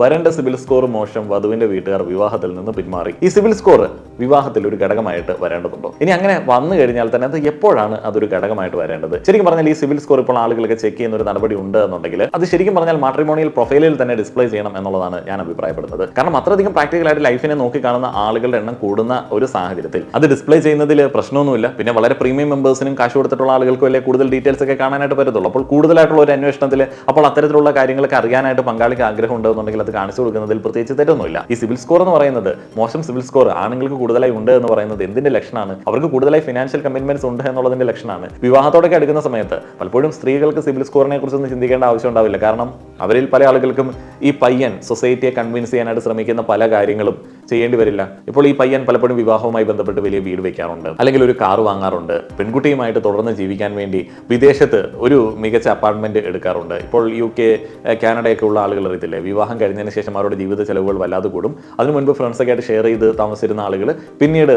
വരന്റെ civil score മോശം വധുവിന്റെ വീട്ടുകാർ വിവാഹത്തിൽ നിന്ന് പിന്മാറി. ഈ സിവിൽ സ്കോർ വിവാഹത്തിൽ ഒരു ഘടകമായിട്ട് വരേണ്ടതുണ്ടോ? ഇനി അങ്ങനെ വന്നു കഴിഞ്ഞാൽ തന്നെ അത് എപ്പോഴാണ് അതൊരു ഘടകമായിട്ട് വരേണ്ടത്? ശരിക്കും പറഞ്ഞാൽ ഈ സിവിൽ സ്കോർ ഇപ്പോൾ ആളുകളൊക്കെ ചെക്ക് ചെയ്യുന്ന ഒരു നടപടി ഉണ്ട് എന്നുണ്ടെങ്കിൽ അത് ശരിക്കും പറഞ്ഞാൽ മാട്രിമോണിയൽ പ്രൊഫൈലിൽ തന്നെ ഡിസ്പ്ലേ ചെയ്യണം എന്നുള്ളതാണ് ഞാൻ അഭിപ്രായപ്പെടുന്നത്. കാരണം അത്രയധികം പ്രാക്ടിക്കൽ ആയിട്ട് ലൈഫിനെ നോക്കി കാണുന്ന ആളുകളുടെ എണ്ണം കൂടുന്ന ഒരു സാഹചര്യത്തിൽ അത് ഡിസ്പ്ലേ ചെയ്യുന്നതിൽ പ്രശ്നമൊന്നുമില്ല. പിന്നെ വളരെ പ്രീമിയം മെമ്പേഴ്സിനും കാശ് കൊടുത്തിട്ടുള്ള ആളുകൾക്കും അല്ലെ കൂടുതൽ ഡീറ്റെയിൽസ് ഒക്കെ കാണാനായിട്ട് പറ്റത്തുള്ളൂ. അപ്പോൾ കൂടുതലായിട്ടുള്ള ഒരു അന്വേഷണത്തിൽ അപ്പോൾ അത്തരത്തിലുള്ള കാര്യങ്ങളൊക്കെ അറിയാനായിട്ട് പങ്കാളിക്ക് ആഗ്രഹം ഉണ്ടെന്നുണ്ടെങ്കിൽ അത് കാണിച്ചു കൊടുക്കുന്നതിൽ പ്രത്യേകിച്ച് തെറ്റൊന്നുമില്ല. ഈ സിവിൽ സ്കോർ എന്ന് പറയുന്നത് മോശം സിവിൽ സ്കോർ ആണുങ്ങൾക്ക് കൂടുതലായി ഉണ്ട് എന്ന് പറയുന്നത് എന്തിന്റെ ലക്ഷണമാണ്? അവർക്ക് കൂടുതലായി ഫിനാൻഷ്യൽ കമ്മിറ്റ്മെന്റ്സ് ഉണ്ട് എന്നുള്ളതിന്റെ ലക്ഷണമാണ്. വിവാഹത്തോടൊക്കെ അടുക്കുന്ന സമയത്ത് പലപ്പോഴും സ്ത്രീകൾക്ക് സിവിൽ സ്കോറിനെ കുറിച്ചൊന്നും ചിന്തിക്കേണ്ട ആവശ്യം ഉണ്ടാവില്ല. കാരണം അവരിൽ പല ആളുകൾക്കും ഈ പയ്യൻ സൊസൈറ്റിയെ കൺവിൻസ് ചെയ്യാനായിട്ട് ശ്രമിക്കുന്ന പല കാര്യങ്ങളും ചെയ്യേണ്ടി വരില്ല. ഇപ്പോൾ ഈ പയ്യൻ പലപ്പോഴും വിവാഹവുമായി ബന്ധപ്പെട്ട് വലിയ വീട് വെക്കാറുണ്ട്. അല്ലെങ്കിൽ ഒരു കാർ വാങ്ങാറുണ്ട്. പെൺകുട്ടിയുമായിട്ട് തുടർന്ന് ജീവിക്കാൻ വേണ്ടി വിദേശത്ത് ഒരു മികച്ച അപ്പാർട്ട്മെന്റ് എടുക്കാറുണ്ട്. ഇപ്പോൾ യു കെ കാനഡയൊക്കെ ഉള്ള ആളുകൾ അറിയത്തില്ലേ? വിവാഹം കഴിഞ്ഞതിന് ശേഷം അവരുടെ ജീവിത ചെലവുകൾ വല്ലാതെ കൂടും. അതിനു മുൻപ് ഫ്രണ്ട്സൊക്കെ ആയിട്ട് ഷെയർ ചെയ്ത് താമസിച്ചിരുന്ന ആളുകൾ പിന്നീട്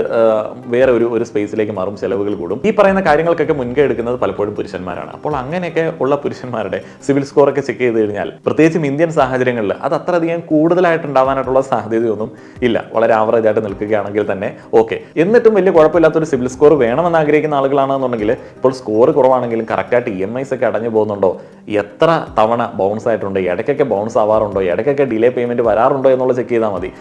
വേറെ ഒരു ഒരു സ്പേസിലേക്ക് മാറും ചെലവുകൾ കൂടും. ഈ പറയുന്ന കാര്യങ്ങൾക്കൊക്കെ മുൻകൈ എടുക്കുന്നത് പലപ്പോഴും പുരുഷന്മാരാണ്. അപ്പോൾ അങ്ങനെയൊക്കെ ഉള്ള പുരുഷന്മാരുടെ സിവിൽ സ്കോറൊക്കെ ചെക്ക് ചെയ്ത് കഴിഞ്ഞാൽ പ്രത്യേകിച്ചും ഇന്ത്യൻ സാഹചര്യങ്ങളിൽ അത് അത്രയധികം കൂടുതലായിട്ടുണ്ടാവാനായിട്ടുള്ള സാധ്യതയൊന്നും ഇല്ല. വളരെ ആവറേജ് ആയിട്ട് നിൽക്കുകയാണെങ്കിൽ തന്നെ. ഓക്കെ എന്നിട്ടും വലിയ കുഴപ്പമില്ലാത്തൊരു സിവിൽ സ്കോർ വേണമെന്ന് ആഗ്രഹിക്കുന്ന ആളുകളാണെന്നുണ്ടെങ്കിൽ ഇപ്പോൾ സ്കോർ കുറവാണെങ്കിലും കറക്റ്റായിട്ട് ഇ എം ഐസ് ഒക്കെ അടഞ്ഞു പോകുന്നുണ്ടോ? എത്ര തവണ ബൗൺസ് ആയിട്ടുണ്ട്? ഇടയ്ക്കൊക്കെ ബൗൺസ് ആവാറുണ്ടോ? ഇടയ്ക്കൊക്കെ ഡിലേ പേയ്മെന്റ് വരാറുണ്ടോ? എന്നുള്ളത് ചെക്ക് ചെയ്താൽ മതി.